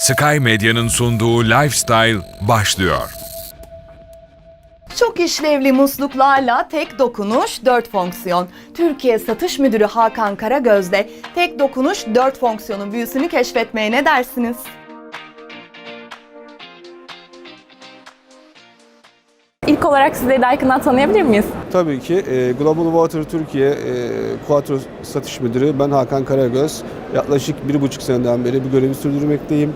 Sky Medya'nın sunduğu Lifestyle başlıyor. Çok işlevli musluklarla tek dokunuş 4 fonksiyon. Türkiye Satış Müdürü Hakan Karagöz de tek dokunuş 4 fonksiyonun büyüsünü keşfetmeye ne dersiniz? İlk olarak sizleri daha yakından tanıyabilir miyiz? Tabii ki e, Global Water Türkiye e, Quattro Satış Müdürü ben Hakan Karagöz. Yaklaşık bir buçuk seneden beri bu görevi sürdürmekteyim.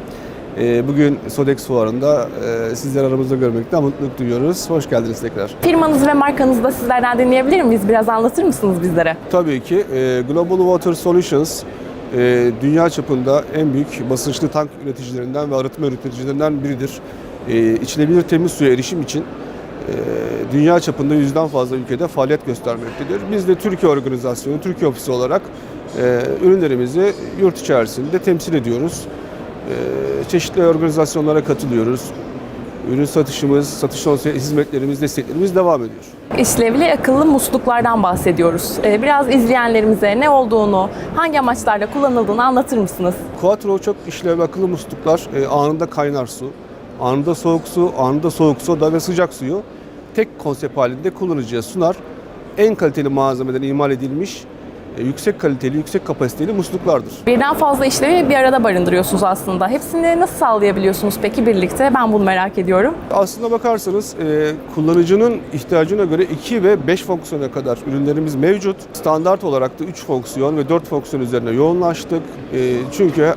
E, bugün Sodex Fuarı'nda e, sizleri aramızda görmekten mutluluk duyuyoruz. Hoş geldiniz tekrar. Firmanızı ve markanızı da sizlerden dinleyebilir miyiz? Biraz anlatır mısınız bizlere? Tabii ki e, Global Water Solutions e, dünya çapında en büyük basınçlı tank üreticilerinden ve arıtma üreticilerinden biridir. E, içilebilir temiz suya erişim için e, dünya çapında yüzden fazla ülkede faaliyet göstermektedir. Biz de Türkiye organizasyonu, Türkiye ofisi olarak ürünlerimizi yurt içerisinde temsil ediyoruz. E, çeşitli organizasyonlara katılıyoruz. Ürün satışımız, satış sonrası hizmetlerimiz, desteklerimiz devam ediyor. İşlevli akıllı musluklardan bahsediyoruz. Ee, Biraz izleyenlerimize ne olduğunu, hangi amaçlarla kullanıldığını anlatır mısınız? Quattro çok işlevli akıllı musluklar. E, anında kaynar su, anında soğuk su, anında soğuk soda ve sıcak suyu tek konsept halinde kullanıcıya sunar. En kaliteli malzemeden imal edilmiş, yüksek kaliteli, yüksek kapasiteli musluklardır. Birden fazla işlevi bir arada barındırıyorsunuz aslında. Hepsini nasıl sağlayabiliyorsunuz peki birlikte? Ben bunu merak ediyorum. Aslına bakarsanız e, kullanıcının ihtiyacına göre 2 ve 5 fonksiyona kadar ürünlerimiz mevcut. Standart olarak da 3 fonksiyon ve 4 fonksiyon üzerine yoğunlaştık. E, çünkü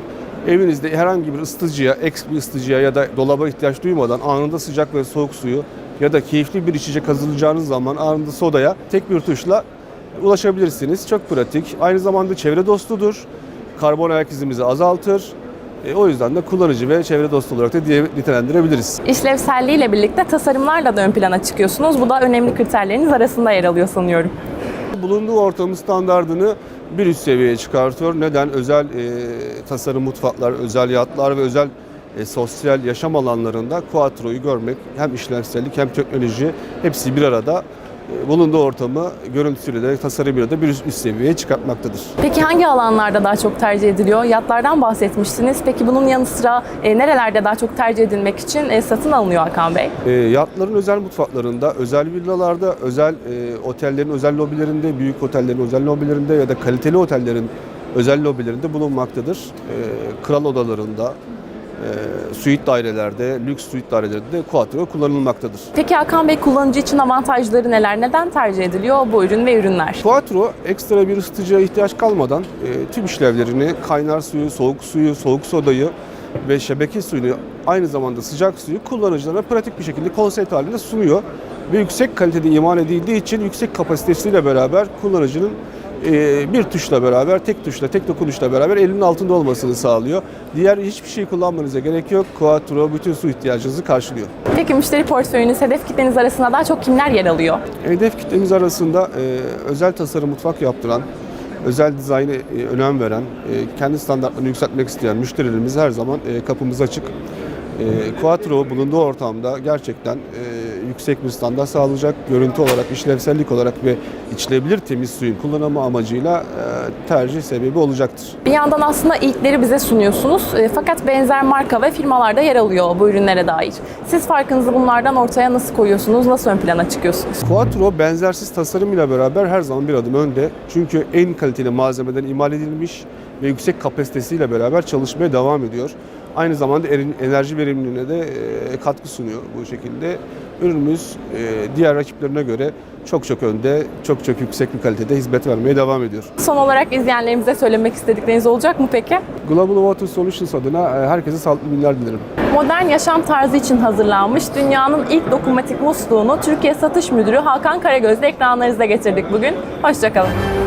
evinizde herhangi bir ısıtıcıya, eks bir ısıtıcıya ya da dolaba ihtiyaç duymadan anında sıcak ve soğuk suyu ya da keyifli bir içecek hazırlayacağınız zaman anında sodaya tek bir tuşla ulaşabilirsiniz. Çok pratik. Aynı zamanda çevre dostudur. Karbon ayak izimizi azaltır. E, o yüzden de kullanıcı ve çevre dostu olarak da diye nitelendirebiliriz. İşlevselliğiyle birlikte tasarımlarla da ön plana çıkıyorsunuz. Bu da önemli kriterleriniz arasında yer alıyor sanıyorum. Bulunduğu ortamın standartını bir üst seviyeye çıkartıyor. Neden? Özel e, tasarım mutfaklar, özel yatlar ve özel e, sosyal yaşam alanlarında Quattro'yu görmek hem işlevsellik hem teknoloji hepsi bir arada bulunduğu ortamı görüntüsüyle de tasarımıyla da bir üst, üst seviyeye çıkartmaktadır. Peki hangi alanlarda daha çok tercih ediliyor? Yatlardan bahsetmiştiniz. Peki bunun yanı sıra e, nerelerde daha çok tercih edilmek için e, satın alınıyor Hakan Bey? E, yatların özel mutfaklarında, özel villalarda, özel e, otellerin özel lobilerinde, büyük otellerin özel lobilerinde ya da kaliteli otellerin özel lobilerinde bulunmaktadır. E, kral odalarında, e, suite dairelerde, lüks suite dairelerinde Quattro kullanılmaktadır. Peki Hakan Bey kullanıcı için avantajları neler? Neden tercih ediliyor bu ürün ve ürünler? Quattro ekstra bir ısıtıcıya ihtiyaç kalmadan e, tüm işlevlerini kaynar suyu, soğuk suyu, soğuk sodayı ve şebeke suyunu aynı zamanda sıcak suyu kullanıcılara pratik bir şekilde konsept halinde sunuyor. Ve yüksek kalitede imal edildiği için yüksek kapasitesiyle beraber kullanıcının e, bir tuşla beraber, tek tuşla, tek dokunuşla beraber elinin altında olmasını sağlıyor. Diğer hiçbir şey kullanmanıza gerek yok. Quattro bütün su ihtiyacınızı karşılıyor. Peki müşteri portföyünüz, hedef kitleniz arasında daha çok kimler yer alıyor? Hedef kitlemiz arasında e, özel tasarım mutfak yaptıran, özel dizayna e, önem veren, e, kendi standartlarını yükseltmek isteyen müşterilerimiz her zaman e, kapımız açık. E, Quattro bulunduğu ortamda gerçekten e, yüksek bir standart sağlayacak. Görüntü olarak, işlevsellik olarak ve içilebilir temiz suyun kullanımı amacıyla e, tercih sebebi olacaktır. Bir yandan aslında ilkleri bize sunuyorsunuz e, fakat benzer marka ve firmalarda yer alıyor bu ürünlere dair. Siz farkınızı bunlardan ortaya nasıl koyuyorsunuz, nasıl ön plana çıkıyorsunuz? Quattro benzersiz tasarımıyla beraber her zaman bir adım önde. Çünkü en kaliteli malzemeden imal edilmiş ve yüksek kapasitesiyle beraber çalışmaya devam ediyor. Aynı zamanda enerji verimliliğine de e, katkı sunuyor bu şekilde. Ürünümüz e, diğer rakiplerine göre çok çok önde, çok çok yüksek bir kalitede hizmet vermeye devam ediyor. Son olarak izleyenlerimize söylemek istedikleriniz olacak mı peki? Global Water Solutions adına e, herkese sağlıklı günler dilerim. Modern yaşam tarzı için hazırlanmış dünyanın ilk dokunmatik musluğunu Türkiye Satış Müdürü Hakan Karagöz'le ekranlarınıza getirdik bugün. Hoşçakalın.